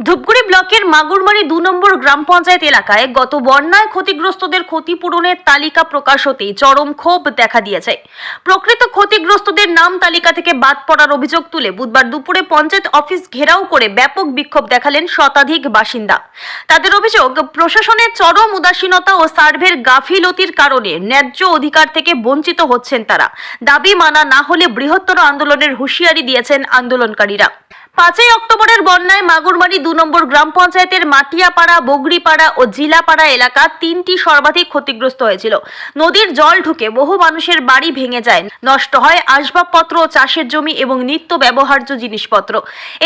ধূপগুড়ি ব্লকের মাগুরমারি দু নম্বর গ্রাম পঞ্চায়েত এলাকায় গত বন্যায় ক্ষতিগ্রস্তদের ক্ষতিপূরণের তালিকা প্রকাশ হতেই চরম ক্ষোভ দেখা দিয়েছে। প্রকৃত ক্ষতিগ্রস্তদের নাম তালিকা থেকে বাদ পড়ার অভিযোগ তুলে বুধবার দুপুরে পঞ্চায়েত অফিস ঘেরাও করে ব্যাপক বিক্ষোভ দেখালেন শতাধিক বাসিন্দা। তাদের অভিযোগ, প্রশাসনের চরম উদাসীনতা ও সার্ভের গাফিলতির কারণে ন্যায্য অধিকার থেকে বঞ্চিত হচ্ছেন তারা। দাবি মানা না হলে বৃহত্তর আন্দোলনের হুঁশিয়ারি দিয়েছেন আন্দোলনকারীরা। পাঁচই অক্টোবরের বন্যায় মাগুরমারি দু নম্বর গ্রাম পঞ্চায়েতের মাটিয়াপাড়া, বগরিপাড়া ও জিলাপাড়া এলাকা তিনটি সর্বাধিক ক্ষতিগ্রস্ত হয়েছিল। নদীর জল ঢুকে বহু মানুষের বাড়ি ভেঙে যায়। নষ্ট হয় আসবাবপত্র ও চাষের জমি এবং নিত্য ব্যবহার্য জিনিসপত্র।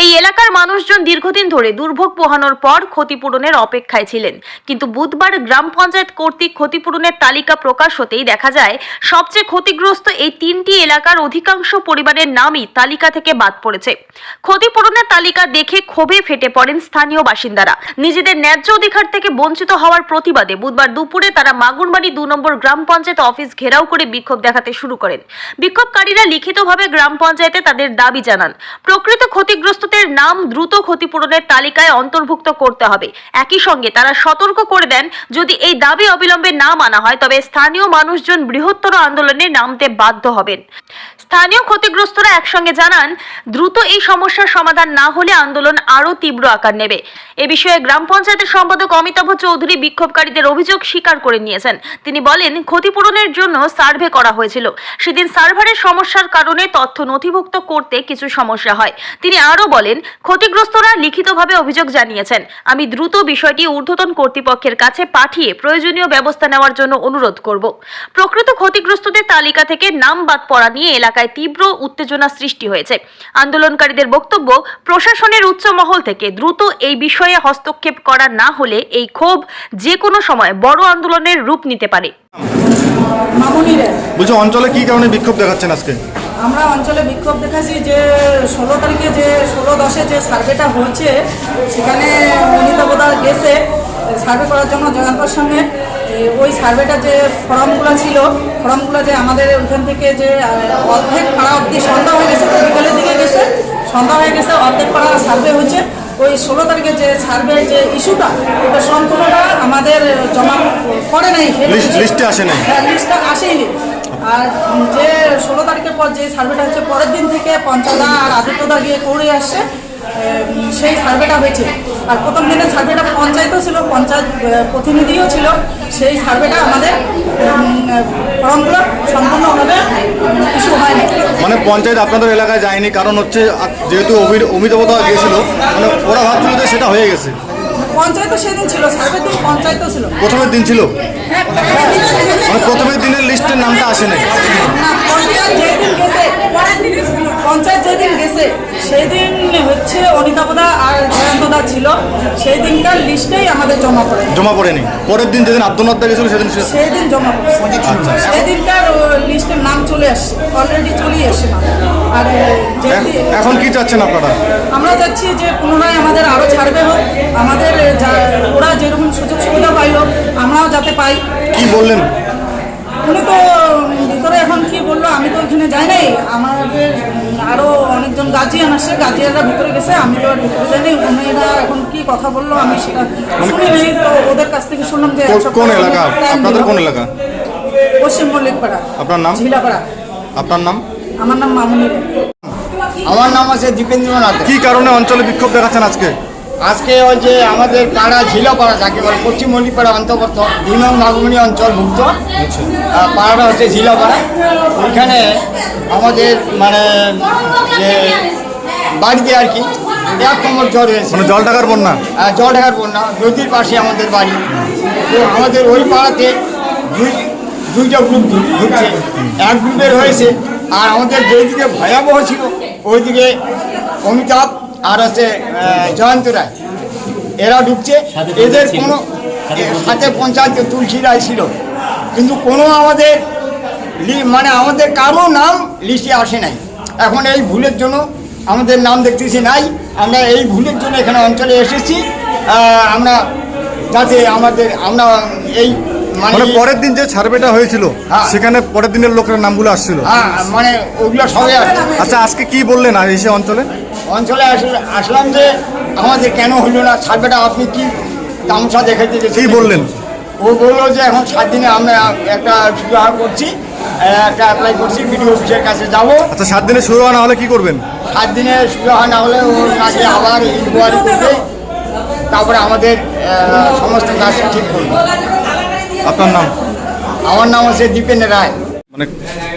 এই এলাকার মানুষজন দীর্ঘদিন ধরে দুর্ভোগ পোহানোর পর ক্ষতিপূরণের অপেক্ষায় ছিলেন। কিন্তু বুধবার গ্রাম পঞ্চায়েত কর্তৃক ক্ষতিপূরণের তালিকা প্রকাশ হতেই দেখা যায়, সবচেয়ে ক্ষতিগ্রস্ত এই তিনটি এলাকার অধিকাংশ পরিবারের নামই তালিকা থেকে বাদ পড়েছে। ক্ষতিপূরণের তালিকা দেখে ক্ষোভে ফেটে পড়েন স্থানীয় বাসিন্দারা। নিজেদের ন্যায্য অধিকার থেকে বঞ্চিত হওয়ার প্রতিবাদে বুধবার দুপুরে তারা মাগুরবাড়ি দু নম্বর গ্রাম পঞ্চায়েত অফিস ঘেরাও করে বিক্ষোভ দেখাতে শুরু করেন। বিক্ষোভকারীরা লিখিতভাবে গ্রাম পঞ্চায়েতে তাদের দাবি জানান, প্রকৃত ক্ষতিগ্রস্তদের নাম দ্রুত ক্ষতিপূরণের তালিকায় অন্তর্ভুক্ত করতে হবে। একই সঙ্গে তারা সতর্ক করে দেন, যদি এই দাবি অবিলম্বে না মানা হয়, তবে স্থানীয় মানুষজন বৃহত্তর আন্দোলনে নামতে বাধ্য হবেন। স্থানীয় ক্ষতিগ্রস্তরা একসঙ্গে জানান, দ্রুত এই সমস্যার সমাধান না হলে আন্দোলন আরও তীব্র আকার নেবে। এ বিষয়ে গ্রাম পঞ্চায়েতের সম্পাদক অমিতাভ চৌধুরী বিক্ষোভকারীদের অভিযোগ স্বীকার করে নিয়েছেন। তিনি বলেন, ক্ষতিপূরণের জন্য সার্ভে করা হয়েছিল। সেদিন সার্ভারের সমস্যার কারণে তথ্য নথিভুক্ত করতে কিছু সমস্যা হয়। তিনি আরও বলেন, ক্ষতিগ্রস্তরা লিখিতভাবে অভিযোগ জানিয়েছেন। আমি দ্রুত বিষয়টি ঊর্ধ্বতন কর্তৃপক্ষের কাছে পাঠিয়ে প্রয়োজনীয় ব্যবস্থা নেওয়ার জন্য অনুরোধ করব। প্রকৃত ক্ষতিগ্রস্তদের তালিকা থেকে নাম বাদ পড়া নিয়ে এলাকায় তীব্র উত্তেজনা সৃষ্টি হয়েছে। আন্দোলনকারীদের বক্তব্য প্রশাসনের উচ্চ মহল থেকে দ্রুত এই বিষয়ে হস্তক্ষেপ করা না হলে এই ক্ষোভ যে কোনো সময় বড় আন্দোলনের রূপ নিতে পারে। বলছি অঞ্চলে কি কারণে বিক্ষোভ দেখাচ্ছেন আজকে? আমরা অঞ্চলে বিক্ষোভ দেখাচ্ছি যে ষোলো তারিখে যে ষোলো দশে যে সার্ভেটা হচ্ছে সেখানে গেছে সার্ভে করার জন্য জয়ন্তর সঙ্গে ওই সার্ভেটা যে ফর্মগুলো ছিল ফর্মগুলো যে আমাদের ওইখান থেকে যে অর্ধেক পাড়া অবধি সন্ধ্যা হয়ে গেছে বিকেলের দিকে গেছে সন্ধ্যা হয়ে গেছে অর্ধেক পাড়া সার্ভে হচ্ছে। ওই ষোলো তারিখে যে সার্ভের যে ইস্যুটা ওটা সম্পূর্ণটা আমাদের জমা করে নাই লিস্ট- আসে নাই। হ্যাঁ লিস্টটা আসেনি আর যে ষোলো তারিখের পর যে সার্ভেটা হচ্ছে পরের দিন থেকে পঞ্চদা আর আদিত্যদা গিয়ে করে আসছে। সেই সার্ভেটা হয়েছে আর প্রথম দিনের সার্ভেটা পঞ্চায়েতও ছিল পঞ্চায়েত প্রতিনিধিও ছিল। সেই সার্ভেটা আমাদের ফর্মগুলো সম্পূর্ণভাবে ইস্যু হয়নি। মানে পঞ্চায়েত আপনাদের এলাকায় যায়নি কারণ হচ্ছে যেহেতু অমিতাভতা গিয়েছিল মানে ওরা ভাবছিল যে সেটা হয়ে গেছে। পঞ্চায়েতও সেদিন ছিল সার্ভের দিন পঞ্চায়েতও ছিল। প্রথমের দিন ছিল? হ্যাঁ প্রথমের মানে প্রথমের দিনের লিস্টের নামটা আসে নাই না পঞ্চায়েত যেদিন গেছে পঞ্চায়েত যেদিন গেছে সেই দিন হচ্ছে অনিতাপদা আর জয়ন্তদা ছিল। সেই দিনকার লিস্টেই আমাদের জমা পড়ে জমা পড়েনি। পরের দিন যেদিন আব্দুলনাথদা গেছিল সেদিন সে- সেই দিন জমা পড়ছে সেদিনকার লিস্টের নাম চলে আসছে। অলরেডি চলেই আসছে না আর যেদিন এখন কি চাচ্ছেন আপনারা? আমরা চাচ্ছি যে পুনরায় আমাদের আরও ছাড়বে হোক। আমাদের যা- ওরা যেরকম সুযোগ সুবিধা পাইলো আমরাও যাতে পাই। কি বললেন? উনি তো ভিতরে এখন কি বলল আমি তো ওইখানে যাই নাই। আমাদের আরও অনেকজন গার্জিয়ান আসছে গার্জিয়ানরা ভিতরে গেছে আমি তো আর ভিতরে যাইনি উনিরা এখন কি কথা বলল আমি সেটা শুনি নাই। তো ওদের কাছ থেকে শুনলাম যে কোন এলাকা? আপনাদের কোন এলাকা? পশ্চিম মল্লিকপাড়া আপনার নাম? ঝিলাপাড়া। আপনার নাম? আমার নাম মামুনি রে। আমার নাম আছে দীপেন্দ্রনাথ কি কারণে অঞ্চলে বিক্ষোভ দেখাচ্ছেন আজকে? আজকে ওই যে আমাদের পাড়া ঝিলাপাড়া যাকে বলে পশ্চিম মল্লিপাড়া অন্তর্গত দুই নং নাগমণি অঞ্চলভুক্ত পাড়াটা হচ্ছে ঝিলাপাড়া। ওইখানে আমাদের মানে যে বাড়িতে আর কি এক কোমর জ্বর হয়েছে মানে জল ঢাকার বন্যা? আহ, জল ঢাকার বন্যা নদীর পাশে আমাদের বাড়ি। তো আমাদের ওই পাড়াতে দুই দুইটা গ্রুপ ঢুকছে। এক গ্রুপের হয়েছে আর আমাদের যেদিকে ভয়াবহ ছিল ওইদিকে অমিতাভ আর হচ্ছে জয়ন্ত রায়। এরা ঢুকছে। এদের কোনো সাথে পঞ্চায়েত তুলসী রায় ছিল। কিন্তু কোনো আমাদের লি- মানে আমাদের কারও নাম লিস্টে আসে নাই। এখন এই ভুলের জন্য আমাদের নাম দেখতেছি নাই। আমরা এই ভুলের জন্য এখানে অঞ্চলে এসেছি। আমরা যাতে আমাদের আমরা এই মানে মানে পরের দিন যে সার্ভেটা হয়েছিল হ্যাঁ। সেখানে পরের দিনের লোকের নামগুলো আসছিল। হ্যাঁ মানে ওগুলো সবাই আসছে আচ্ছা আজকে কি বললেন আর এসে অঞ্চলে? অঞ্চলে আসলে আসলাম যে আমাদের কেন হইল না? সার্ভেটা আপনি কি তামসা দেখাইতে কি গেছেন বললেন? ও বলল যে এখন সাত দিনে আমরা একটা সুবিধা করছি একটা অ্যাপ্লাই করছি বিডিও অফিসের কাছে যাব। আচ্ছা সাত দিনে শুরু না হলে কি করবেন? সাত দিনে সুবিধা না হলে ও কাজে আবার ইনকোয়ারি করবে তারপরে আমাদের সমস্ত কাজ ঠিক করবে। আপনার নাম? আমার নাম হচ্ছে দীপেন রায়। মানে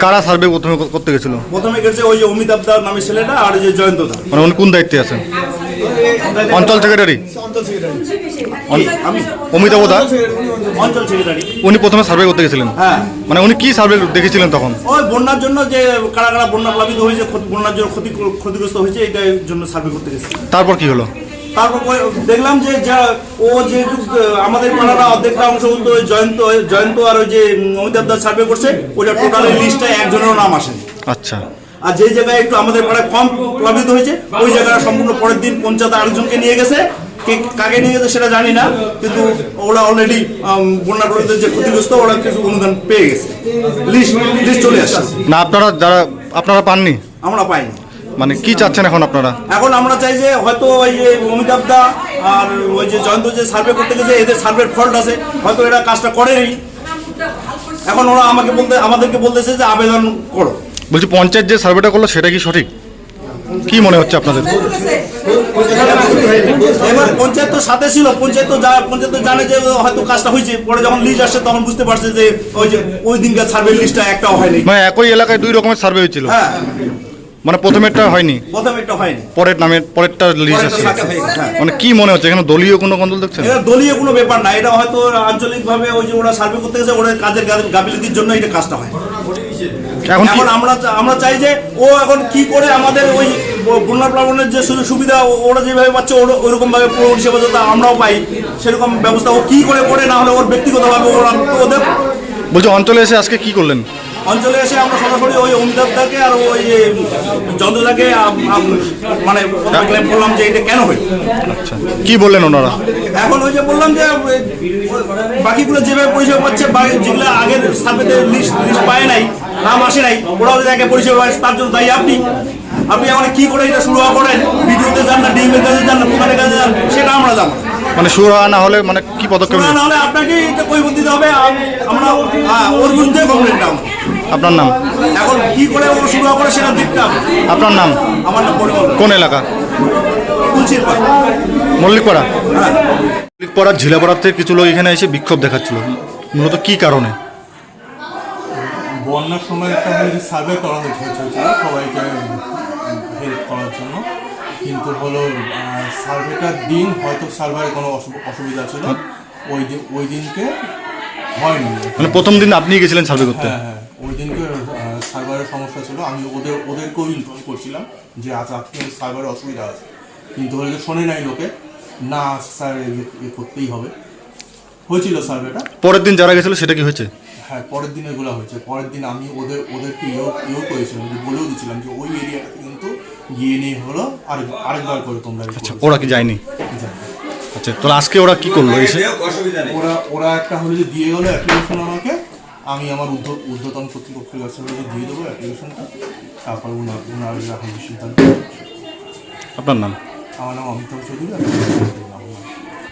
কারা সার্ভে প্রথমে করতে গেছিল? প্রথমে গেছে ওই যে অমিতাভ দার নামের ছেলেটা আর ওই যে জয়ন্ত দা মানে উনি কোন দায়িত্বে আছেন? অঞ্চল সেক্রেটারি আমি অমিতাভ দা অঞ্চল সেক্রেটারি উনি প্রথমে সার্ভে করতে গেছিলেন? হ্যাঁ। মানে উনি কি সার্ভে দেখেছিলেন তখন? ওই বন্যার জন্য যে কারা কারা বন্যা প্লাবিত হয়েছে বন্যার জন্য ক্ষতি ক্ষতিগ্রস্ত হয়েছে এটার জন্য সার্ভে করতে গেছে। তারপর কি হলো? তারপর পরে দেখলাম যে যা ও আহ, আমাদের পাড়ারা অর্ধেকটা অংশ কিন্তু ওই জয়ন্ত জয়ন্ত আর ওই যে অমিতাভ দাস সার্ভে করছে ওইটা টোটাল লিস্টে একজনেরও নাম আসেনি। আচ্ছা। আর যে জায়গায় একটু আমাদের পাড়ায় কম প্রভাবিত হয়েছে ওই জায়গাটা সম্পূর্ণ পরের দিন পঞ্চায়েত আরেকজনকে নিয়ে গেছে। কে কাকে নিয়ে গেছে সেটা জানি না কিন্তু ওরা অলরেডি বন্যা প্রভাবিত যে ক্ষতিগ্রস্ত ওরা কিছু অনুদান পেয়ে গেছে। লিস্ট লিস্ট চলে আসছে। না আপনারা যারা আপনারা পাননি? আমরা পাইনি। মানে কি চাচ্ছেন এখন আপনারা? এখন আমরা চাই যে হয়তো ওই যে অমিতাভ দা আর ওই যে জয়ন্ত যে সার্ভে করতে গেছে এদের সার্ভের ফল্ট আছে। হয়তো এরা কাজটা করেনি। এখন ওরা আমাকে বলতে আমাদেরকে বলতেছে যে আবেদন করো। বলছি পঞ্চায়েত যে সার্ভেটা করল সেটা কি সঠিক? কি মনে হচ্ছে আপনাদের? এবার পঞ্চায়েত তো সাথে ছিল পঞ্চায়েত তো যা- পঞ্চায়েত তো জানে যে হয়তো কাজটা হয়েছে। পরে যখন লিস্ট আসছে তখন বুঝতে পারছে যে ওই যে ওই দিনকার সার্ভে লিস্টটা একটাও হয়নি। মানে একই এলাকায় দুই রকমের সার্ভে হয়েছিল। হ্যাঁ। মানে প্রথমেরটা হয়নি? প্রথমে একটা হয়নি। পরের নামের পরেরটা লিস্ট আছে। হয়ে। মানে কি মনে হচ্ছে? এখানে দলীয় কোনো গন্ডল দেখছেন? এটা দলীয় কোনো ব্যাপার না। এটা হয়তো আঞ্চলিকভাবে ওই যে ওরা সার্ভে করতে গেছে ওরা কাজের গাফিলতির জন্য এটা কাজটা হয়। এখন আমরা আমরা চাই যে ও এখন কি করে আমাদের ওই বন্যা প্লাবনের যে সুযোগ সুবিধা ওরা যেভাবে পাচ্ছে ওর- ওরকম ভাবে পুরো পরিষেবা যাতে আমরাও পাই। সেরকম ব্যবস্থা ও কি করে করে না হলে ওর ব্যক্তিগতভাবে ওরা ওদের বলছি অঞ্চলে এসে আজকে কি করলেন? অঞ্চলে এসে আমরা সরাসরি ওই অমিতাভ দাকে আর ওই যে যন্ত্রদাকে মানে ক্লেম করলাম যে এটা কেন হয় আচ্ছা। কি বললেন ওনারা? এখন ওই যে বললাম যে বাকিগুলো যেভাবে পরিষেবা পাচ্ছে যেগুলো আগের সার্ভেতে লিস্ট লিস্ট পায় নাই নাম আসে নাই ওরাও যদি পরিষেবা পায় তার জন্য দায়ী আপনি। আপনি এখন কি করে এটা শুরু করেন? ভিডিওতে যান না ডিএমের কাছে যান না প্রধানের কাছে যান সেটা আমরা যাব মানে শুরু হওয়া না হলে মানে কি পদক্ষেপ না হলে আপনাকে এটা কৈফত দিতে হবে আমরা ওর বিরুদ্ধে কমপ্লেনটা আপনার নাম? এখন কি করে শুরু করে সেটা দেখতে আপনার নাম? আমার নাম কোন এলাকা? মল্লিকপাড়া? হ্যাঁ। মল্লিকপাড়ার ঝিলাপাড়ার থেকে কিছু লোক এখানে এসে বিক্ষোভ দেখাচ্ছিল। মূলত কি কারণে? বন্যার সময় একটা সার্ভে করা হয়েছে হয়েছিল সবাইকে হেল্প করার জন্য। কিন্তু হলো সার্ভেটার দিন হয়তো সার্ভারে কোনো অসু- অসুবিধা ছিল। ওই দিন ওই দিনকে হয়নি। মানে প্রথম দিন আপনি গেছিলেন সার্ভে করতে? হ্যাঁ। সমস্যা ছিল আমি ওদের ওদেরকেও ইনফর্ম করছিলাম যে আজ আজকে সার্ভারে অসুবিধা আছে। কিন্তু হলে শোনে নাই লোকে না স্যার ইয়ে করতেই হবে। হয়েছিল সার্ভেটা পরের দিন যারা গেছিল সেটা কি হয়েছে? হ্যাঁ পরের দিন এগুলো হয়েছে। পরের দিন আমি ওদের ওদেরকে ইয়েও ইয়েও করেছিলাম যে বলেও দিয়েছিলাম যে ওই এরিয়াটাতে কিন্তু গিয়ে নিয়ে হলো আরেক আরেকবার করে তোমরা আচ্ছা ওরা কি যায়নি? আচ্ছা তাহলে আজকে ওরা কি করল? এসে ওরা ওরা একটা হলো যে দিয়ে গেলো অ্যাপ্লিকেশন আমাকে আমি আমার উদ্ধতন কর্তৃপক্ষের কাছে দিয়ে দেবো অ্যাপ্লিকেশনটা তারপর ওনার ওনার এখন সিদ্ধান্ত আপনার নাম? আমার নাম অমিতাভ চৌধুরী।